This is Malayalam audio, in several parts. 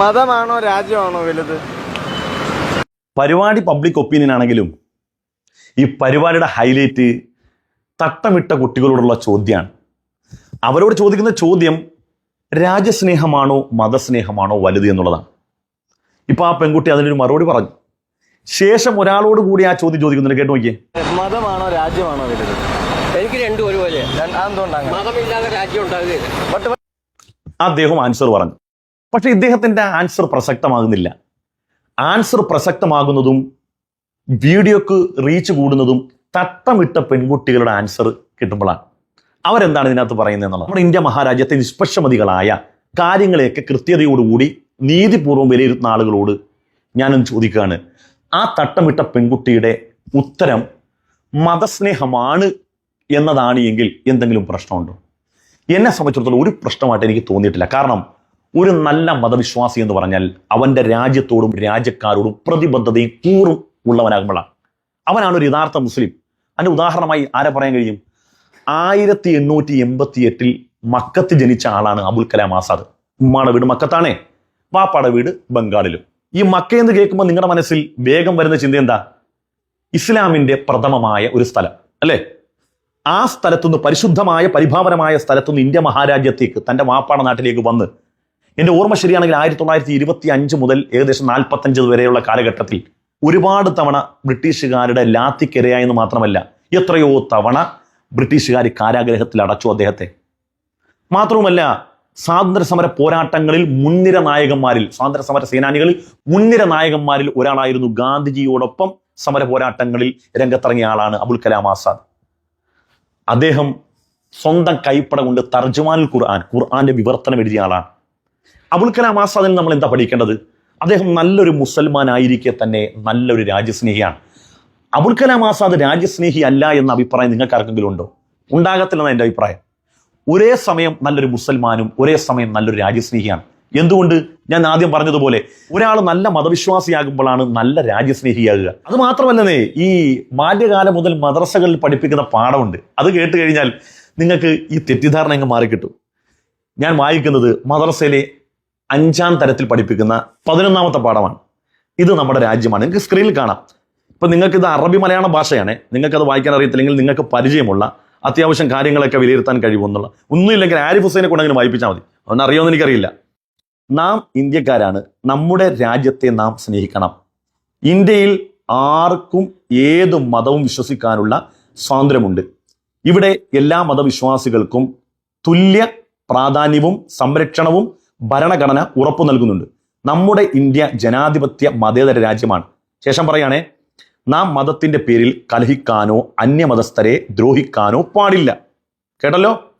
മതമാണോ രാജ്യമാണോ വലുത്? പരിപാടി പബ്ലിക് ഒപ്പീനിയൻ ആണെങ്കിലും ഈ പരിപാടിയുടെ ഹൈലൈറ്റ് തട്ടമിട്ട കുട്ടികളോടുള്ള ചോദ്യമാണ്. അവരോട് ചോദിക്കുന്ന ചോദ്യം രാജ്യസ്നേഹമാണോ മതസ്നേഹമാണോ വലുത് എന്നുള്ളതാണ്. ഇപ്പൊ ആ പെൺകുട്ടി അതിനൊരു മറുപടി പറഞ്ഞു. ശേഷം ഒരാളോട് കൂടി ആ ചോദ്യം ചോദിക്കുന്നുണ്ട്. കേട്ടോ നോക്കിയേ. മതമാണോ രാജ്യമാണോ വലുത്? എനിക്ക് രണ്ടും ഒരുപോലെ. മതമില്ലാതെ രാജ്യം ഉണ്ടാകുകയില്ല അദ്ദേഹം ആൻസർ പറഞ്ഞു. പക്ഷെ ഇദ്ദേഹത്തിന്റെ ആൻസർ പ്രസക്തമാകുന്നില്ല. ആൻസർ പ്രസക്തമാകുന്നതും വീഡിയോക്ക് റീച്ച് കൂടുന്നതും തട്ടമിട്ട പെൺകുട്ടികളുടെ ആൻസർ കിട്ടുമ്പോഴാണ്. അവരെന്താണ് ഇതിനകത്ത് പറയുന്നത് എന്നുള്ളത്? നമ്മുടെ ഇന്ത്യ മഹാരാജ്യത്തെ നിഷ്പക്ഷമതികളായ കാര്യങ്ങളെയൊക്കെ കൃത്യതയോടുകൂടി നീതിപൂർവം വിലയിരുത്തുന്ന ആളുകളോട് ഞാനൊന്ന് ചോദിക്കുകയാണ്. ആ തട്ടമിട്ട പെൺകുട്ടിയുടെ ഉത്തരം മതസ്നേഹമാണ് എന്നതാണ് എങ്കിൽ എന്തെങ്കിലും പ്രശ്നമുണ്ടോ? എന്നെ സംബന്ധിച്ചിടത്തോളം ഒരു പ്രശ്നമായിട്ട് എനിക്ക് തോന്നിയിട്ടില്ല. കാരണം ഒരു നല്ല മതവിശ്വാസി എന്ന് പറഞ്ഞാൽ അവന്റെ രാജ്യത്തോടും രാജ്യക്കാരോടും പ്രതിബദ്ധതയും കൂറും ഉള്ളവനാകുമ്പോഴാണ്. അവനാണ് ഒരു യഥാർത്ഥ മുസ്ലിം. അതിന്റെ ഉദാഹരണമായി ആരെ പറയാൻ കഴിയും? ആയിരത്തി എണ്ണൂറ്റി എൺപത്തി എട്ടിൽ മക്കത്ത് ജനിച്ച ആളാണ് അബുൽ കലാം ആസാദ്. ഉമ്മാടെ വീട് മക്കത്താണേ. വാപ്പാടെ വീട് ബംഗാളിലും. ഈ മക്ക എന്ന് കേൾക്കുമ്പോൾ നിങ്ങളുടെ മനസ്സിൽ വേഗം വരുന്ന ചിന്ത എന്താ? ഇസ്ലാമിന്റെ പ്രഥമമായ ഒരു സ്ഥലം അല്ലേ? ആ സ്ഥലത്തുനിന്ന് പരിശുദ്ധമായ പരിഭാവനമായ സ്ഥലത്തുനിന്ന് ഇന്ത്യ മഹാരാജ്യത്തേക്ക് തന്റെ വാപ്പാട നാട്ടിലേക്ക് വന്ന് എന്റെ ഓർമ്മ ശരിയാണെങ്കിൽ ആയിരത്തി തൊള്ളായിരത്തി ഇരുപത്തി അഞ്ച് മുതൽ ഏകദേശം നാൽപ്പത്തഞ്ച് വരെയുള്ള കാലഘട്ടത്തിൽ ഒരുപാട് തവണ ബ്രിട്ടീഷുകാരുടെ ലാത്തിക്കിരയായെന്ന് മാത്രമല്ല എത്രയോ തവണ ബ്രിട്ടീഷുകാർ കാരാഗ്രഹത്തിൽ അടച്ചു അദ്ദേഹത്തെ. മാത്രവുമല്ല സ്വാതന്ത്ര്യ സമര പോരാട്ടങ്ങളിൽ മുൻനിര നായകന്മാരിൽ സ്വാതന്ത്ര്യ സമര സേനാനികളിൽ മുൻനിര നായകന്മാരിൽ ഒരാളായിരുന്നു ഗാന്ധിജിയോടൊപ്പം സമര പോരാട്ടങ്ങളിൽ രംഗത്തിറങ്ങിയ ആളാണ് അബുൽ കലാം ആസാദ്. അദ്ദേഹം സ്വന്തം കൈപ്പട കൊണ്ട് തർജ്മാനുൽ ഖുർആൻ ഖുർആന്റെ വിവർത്തനം എഴുതിയ ആളാണ്. അബുൽ കലാം ആസാദിൽ നമ്മൾ എന്താ പഠിക്കേണ്ടത്? അദ്ദേഹം നല്ലൊരു മുസൽമാൻ ആയിരിക്കെ തന്നെ നല്ലൊരു രാജ്യസ്നേഹിയാണ്. അബുൽ കലാം ആസാദ് രാജ്യസ്നേഹി അല്ല എന്ന അഭിപ്രായം നിങ്ങൾക്ക് ആർക്കെങ്കിലും ഉണ്ടോ? ഉണ്ടാകത്തില്ലെന്ന എന്റെ അഭിപ്രായം. ഒരേ സമയം നല്ലൊരു മുസൽമാനും ഒരേ സമയം നല്ലൊരു രാജ്യസ്നേഹിയാണ്. എന്തുകൊണ്ട്? ഞാൻ ആദ്യം പറഞ്ഞതുപോലെ ഒരാൾ നല്ല മതവിശ്വാസിയാകുമ്പോഴാണ് നല്ല രാജ്യസ്നേഹിയാകുക. അത് മാത്രമല്ലെന്നേ ഈ ബാല്യകാലം മുതൽ മദ്രസകളിൽ പഠിപ്പിക്കുന്ന പാഠമുണ്ട്. അത് കേട്ട് കഴിഞ്ഞാൽ നിങ്ങൾക്ക് ഈ തെറ്റിദ്ധാരണ അങ്ങ് മാറിക്കിട്ടും. ഞാൻ വായിക്കുന്നത് മദ്രസയിലെ അഞ്ചാം തരത്തിൽ പഠിപ്പിക്കുന്ന പതിനൊന്നാമത്തെ പാഠമാണ്. ഇത് നമ്മുടെ രാജ്യമാണ്. നിങ്ങൾക്ക് സ്ക്രീനിൽ കാണാം. ഇപ്പൊ നിങ്ങൾക്ക് ഇത് അറബി മലയാള ഭാഷയാണ്. നിങ്ങൾക്കത് വായിക്കാൻ അറിയത്തില്ലെങ്കിൽ നിങ്ങൾക്ക് പരിചയമുള്ള അത്യാവശ്യം കാര്യങ്ങളൊക്കെ വിലയിരുത്താൻ കഴിയുമെന്നുള്ള ഒന്നുമില്ലെങ്കിൽ ആരിഫ് ഹുസൈനെ കൊണ്ട് അങ്ങനെ വായിപ്പിച്ചാൽ മതി. അവൻ എനിക്കറിയില്ല. നാം ഇന്ത്യക്കാരാണ്. നമ്മുടെ രാജ്യത്തെ നാം സ്നേഹിക്കണം. ഇന്ത്യയിൽ ആർക്കും ഏത് മതവും വിശ്വസിക്കാനുള്ള സ്വാതന്ത്ര്യമുണ്ട്. ഇവിടെ എല്ലാ മതവിശ്വാസികൾക്കും തുല്യ പ്രാധാന്യവും സംരക്ഷണവും ഭരണഘടന ഉറപ്പു നൽകുന്നുണ്ട്. നമ്മുടെ ഇന്ത്യ ജനാധിപത്യ മതേതര രാജ്യമാണ്. ശേഷം പറയുകയാണേ നാം മതത്തിന്റെ പേരിൽ കലഹിക്കാനോ അന്യമതസ്ഥരെ ദ്രോഹിക്കാനോ പാടില്ല. കേട്ടല്ലോ?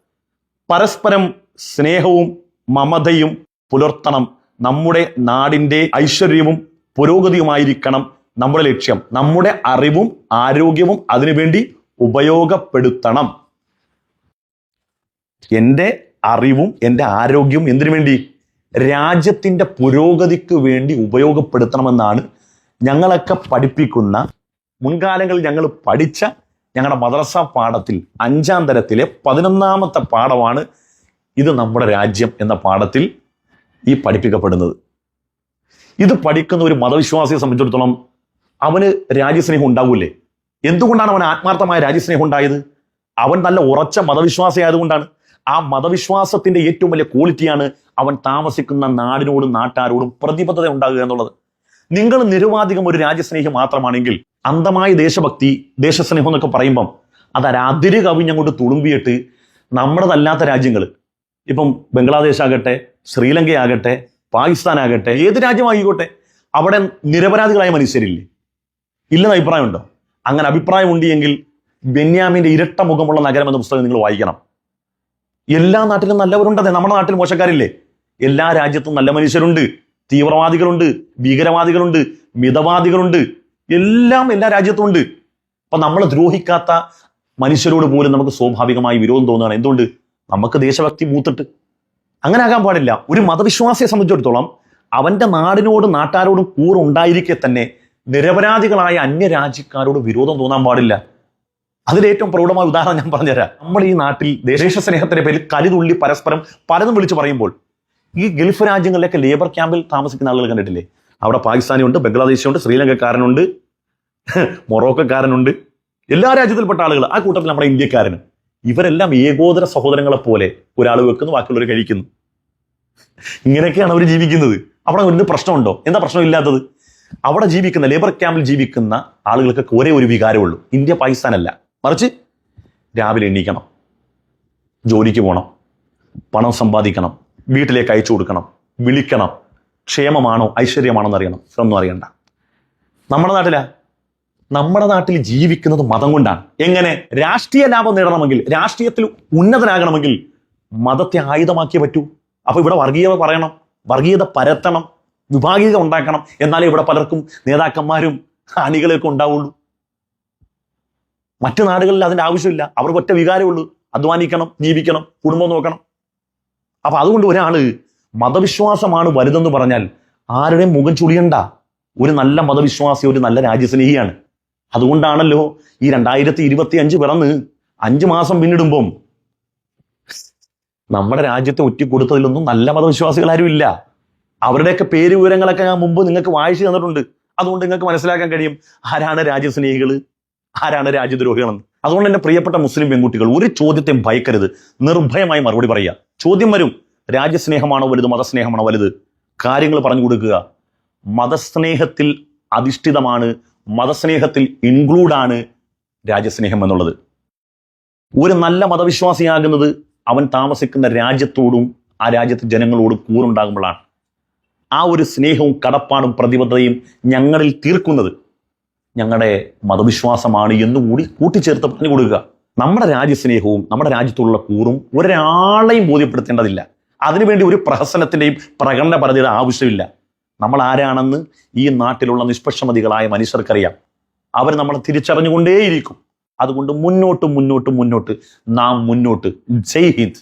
പരസ്പരം സ്നേഹവും മമതയും പുലർത്തണം നമ്മുടെ നാടിന്റെ ഐശ്വര്യവും പുരോഗതിയുമായിരിക്കണം നമ്മുടെ ലക്ഷ്യം. നമ്മുടെ അറിവും ആരോഗ്യവും അതിനുവേണ്ടി ഉപയോഗപ്പെടുത്തണം. എന്റെ അറിവും എന്റെ ആരോഗ്യവും എന്തിനു വേണ്ടി? രാജ്യത്തിന്റെ പുരോഗതിക്ക് വേണ്ടി ഉപയോഗപ്പെടുത്തണമെന്നാണ് ഞങ്ങളൊക്കെ പഠിപ്പിക്കുന്ന മുൻകാലങ്ങളിൽ ഞങ്ങൾ പഠിച്ച ഞങ്ങളുടെ മദ്രസ പാഠത്തിൽ അഞ്ചാം തരത്തിലെ പതിനൊന്നാമത്തെ പാഠമാണ് ഇത് നമ്മുടെ രാജ്യം എന്ന പാഠത്തിൽ ഈ പഠിപ്പിക്കപ്പെടുന്നത്. ഇത് പഠിക്കുന്ന ഒരു മതവിശ്വാസിയെ സംബന്ധിച്ചിടത്തോളം അവന് രാജ്യസ്നേഹം ഉണ്ടാവൂലേ? എന്തുകൊണ്ടാണ് അവൻ ആത്മാർത്ഥമായ രാജ്യസ്നേഹം ഉണ്ടായത്? അവൻ നല്ല ഉറച്ച മതവിശ്വാസി ആയതുകൊണ്ടാണ് ആ മതവിശ്വാസത്തിന്റെ ഏറ്റവും വലിയ ക്വാളിറ്റിയാണ് അവൻ താമസിക്കുന്ന നാടിനോടും നാട്ടാരോടും പ്രതിബദ്ധത ഉണ്ടാകുക എന്നുള്ളത്. നിങ്ങൾ നിരുവാധികം ഒരു രാജ്യസ്നേഹി മാത്രമാണെങ്കിൽ അന്തമായ ദേശഭക്തി ദേശസ്നേഹം എന്നൊക്കെ പറയുമ്പം അത് അതിര് കവിഞ്ഞങ്ങോട്ട് തുളുമ്പിയിട്ട് നമ്മുടേതല്ലാത്ത രാജ്യങ്ങൾ ഇപ്പം ബംഗ്ലാദേശ് ആകട്ടെ ശ്രീലങ്ക ആകട്ടെ പാകിസ്ഥാൻ ആകട്ടെ ഏത് രാജ്യമായിക്കോട്ടെ അവിടെ നിരപരാധികളായ മനുഷ്യരില്ലേ? ഇല്ലെന്ന് അഭിപ്രായമുണ്ടോ? അങ്ങനെ അഭിപ്രായമുണ്ടെങ്കിൽ ബെന്യാമിന്റെ ഇരട്ട മുഖമുള്ള നഗരം എന്ന പുസ്തകം നിങ്ങൾ വായിക്കണം. എല്ലാ നാട്ടിലും നല്ലവരുണ്ടെന്നേ. നമ്മുടെ നാട്ടിൽ മോശക്കാരില്ലേ? എല്ലാ രാജ്യത്തും നല്ല മനുഷ്യരുണ്ട്. തീവ്രവാദികളുണ്ട് ഭീകരവാദികളുണ്ട് മിതവാദികളുണ്ട്. എല്ലാം എല്ലാ രാജ്യത്തും ഉണ്ട് അപ്പൊ നമ്മൾ ദ്രോഹിക്കാത്ത മനുഷ്യരോട് പോലും നമുക്ക് സ്വാഭാവികമായി വിരോധം തോന്നുകയാണ്. എന്തുകൊണ്ട്? നമുക്ക് ദേശഭക്തി മൂത്തിട്ട്. അങ്ങനെ ആകാൻ പാടില്ല. ഒരു മതവിശ്വാസിയെ സംബന്ധിച്ചിടത്തോളം അവന്റെ നാടിനോടും നാട്ടാരോടും കൂറുണ്ടായിരിക്കെ തന്നെ നിരപരാധികളായ അന്യരാജ്യക്കാരോട് വിരോധം തോന്നാൻ പാടില്ല. അതിലേറ്റവും പ്രൗഢമായ ഉദാഹരണം ഞാൻ പറഞ്ഞുതരാം. നമ്മൾ ഈ നാട്ടിൽ ദേശസ്നേഹത്തിന്റെ പേരിൽ കരുതുള്ളി പരസ്പരം പലതും വിളിച്ചു പറയുമ്പോൾ ഈ ഗൾഫ് രാജ്യങ്ങളിലൊക്കെ ലേബർ ക്യാമ്പിൽ താമസിക്കുന്ന ആളുകൾ കണ്ടിട്ടില്ലേ? അവിടെ പാകിസ്ഥാനിയുണ്ട് ബംഗ്ലാദേശിയുണ്ട് ശ്രീലങ്കക്കാരനുണ്ട് മൊറോക്കക്കാരനുണ്ട്. എല്ലാ രാജ്യത്തിൽപ്പെട്ട ആളുകൾ ആ കൂട്ടത്തിൽ നമ്മുടെ ഇന്ത്യക്കാരനും. ഇവരെല്ലാം ഏകോദര സഹോദരങ്ങളെ പോലെ ഒരാൾ വെക്കുന്നു ബാക്കിയുള്ളവർ കഴിക്കുന്നു. ഇങ്ങനെയൊക്കെയാണ് അവർ ജീവിക്കുന്നത്. അവിടെ ഒരു പ്രശ്നമുണ്ടോ? എന്താ പ്രശ്നമില്ലാത്തത് അവിടെ ജീവിക്കുന്ന ലേബർ ക്യാമ്പിൽ ജീവിക്കുന്ന ആളുകൾക്കൊക്കെ ഒരേ ഒരു വികാരമുള്ളൂ. ഇന്ത്യ പാകിസ്ഥാനല്ല. മറിച്ച് രാവിലെ എണീക്കണം ജോലിക്ക് പോകണം പണം സമ്പാദിക്കണം വീട്ടിലേക്ക് അയച്ചു കൊടുക്കണം വിളിക്കണം ക്ഷേമമാണോ ഐശ്വര്യമാണോ എന്നറിയണം. ഇതൊന്നും അറിയണ്ട. നമ്മുടെ നാട്ടിലാ നമ്മുടെ നാട്ടിൽ ജീവിക്കുന്നത് മതം കൊണ്ടാണ്. എങ്ങനെ? രാഷ്ട്രീയ ലാഭം നേടണമെങ്കിൽ രാഷ്ട്രീയത്തിൽ ഉന്നതനാകണമെങ്കിൽ മതത്തെ ആയുധമാക്കിയേ പറ്റൂ. അപ്പോൾ ഇവിടെ വർഗീയത പറയണം വർഗീയത പരത്തണം വിഭാഗീയത ഉണ്ടാക്കണം. എന്നാലേ ഇവിടെ പലർക്കും നേതാക്കന്മാരും അണികളെയൊക്കെ ഉണ്ടാവുള്ളൂ. മറ്റു നാടുകളിൽ അതിന്റെ ആവശ്യമില്ല. അവർക്ക് ഒറ്റ വികാരമുള്ളൂ. അധ്വാനിക്കണം ജീവിക്കണം കുടുംബം നോക്കണം. അപ്പൊ അതുകൊണ്ട് ഒരാൾ മതവിശ്വാസമാണ് വലുതെന്ന് പറഞ്ഞാൽ ആരുടെയും മുഖം ചുളിയണ്ട. ഒരു നല്ല മതവിശ്വാസി ഒരു നല്ല രാജ്യസ്നേഹിയാണ്. അതുകൊണ്ടാണല്ലോ ഈ രണ്ടായിരത്തി ഇരുപത്തി അഞ്ച് പിറന്ന് അഞ്ചു മാസം പിന്നിടുമ്പം നമ്മുടെ രാജ്യത്തെ ഒറ്റിക്കൊടുത്തതിലൊന്നും നല്ല മതവിശ്വാസികൾ ആരും ഇല്ല അവരുടെയൊക്കെ പേര് വിവരങ്ങളൊക്കെ ഞാൻ മുമ്പ് നിങ്ങൾക്ക് വായിച്ചു തന്നിട്ടുണ്ട്. അതുകൊണ്ട് നിങ്ങൾക്ക് മനസ്സിലാക്കാൻ കഴിയും ആരാണ് രാജ്യസ്നേഹികൾ ആരാണ് രാജ്യദ്രോഹികളെന്ന്? അതുകൊണ്ട് എന്റെ പ്രിയപ്പെട്ട മുസ്ലിം പെൺകുട്ടികൾ ഒരു ചോദ്യത്തെയും ഭയക്കരുത്. നിർഭയമായി മറുപടി പറയുക. ചോദ്യം വരും. രാജ്യസ്നേഹമാണോ വലുത് മതസ്നേഹമാണോ വലുത്? കാര്യങ്ങൾ പറഞ്ഞു കൊടുക്കുക. മതസ്നേഹത്തിൽ അധിഷ്ഠിതമാണ് മതസ്നേഹത്തിൽ ഇൻക്ലൂഡാണ് രാജ്യസ്നേഹം എന്നുള്ളത്. ഒരു നല്ല മതവിശ്വാസിയാകുന്നത് അവൻ താമസിക്കുന്ന രാജ്യത്തോടും ആ രാജ്യത്തെ ജനങ്ങളോടും കൂറുണ്ടാകുമ്പോഴാണ്. ആ ഒരു സ്നേഹവും കടപ്പാടും പ്രതിബദ്ധതയും ഞങ്ങളിൽ തീർക്കുന്നത്. ഞങ്ങളുടെ മതവിശ്വാസമാണ് എന്നുകൂടി കൂട്ടിച്ചേർത്ത് പറഞ്ഞു കൊടുക്കുക. നമ്മുടെ രാജ്യസ്നേഹവും നമ്മുടെ രാജ്യത്തോടുള്ള കൂറും ഒരാളെയും ബോധ്യപ്പെടുത്തേണ്ടതില്ല. അതിനുവേണ്ടി ഒരു പ്രഹസനത്തിന്റെയും പ്രകടന പ്രകടനപരതയുടെ ആവശ്യമില്ല. നമ്മൾ ആരാണെന്ന് ഈ നാട്ടിലുള്ള നിഷ്പക്ഷമതികളായ മനുഷ്യർക്കറിയാം. അവർ നമ്മളെ തിരിച്ചറിഞ്ഞുകൊണ്ടേയിരിക്കും. അതുകൊണ്ട് മുന്നോട്ട് മുന്നോട്ട് മുന്നോട്ട് നാം മുന്നോട്ട്. ജയ് ഹിന്ദ്.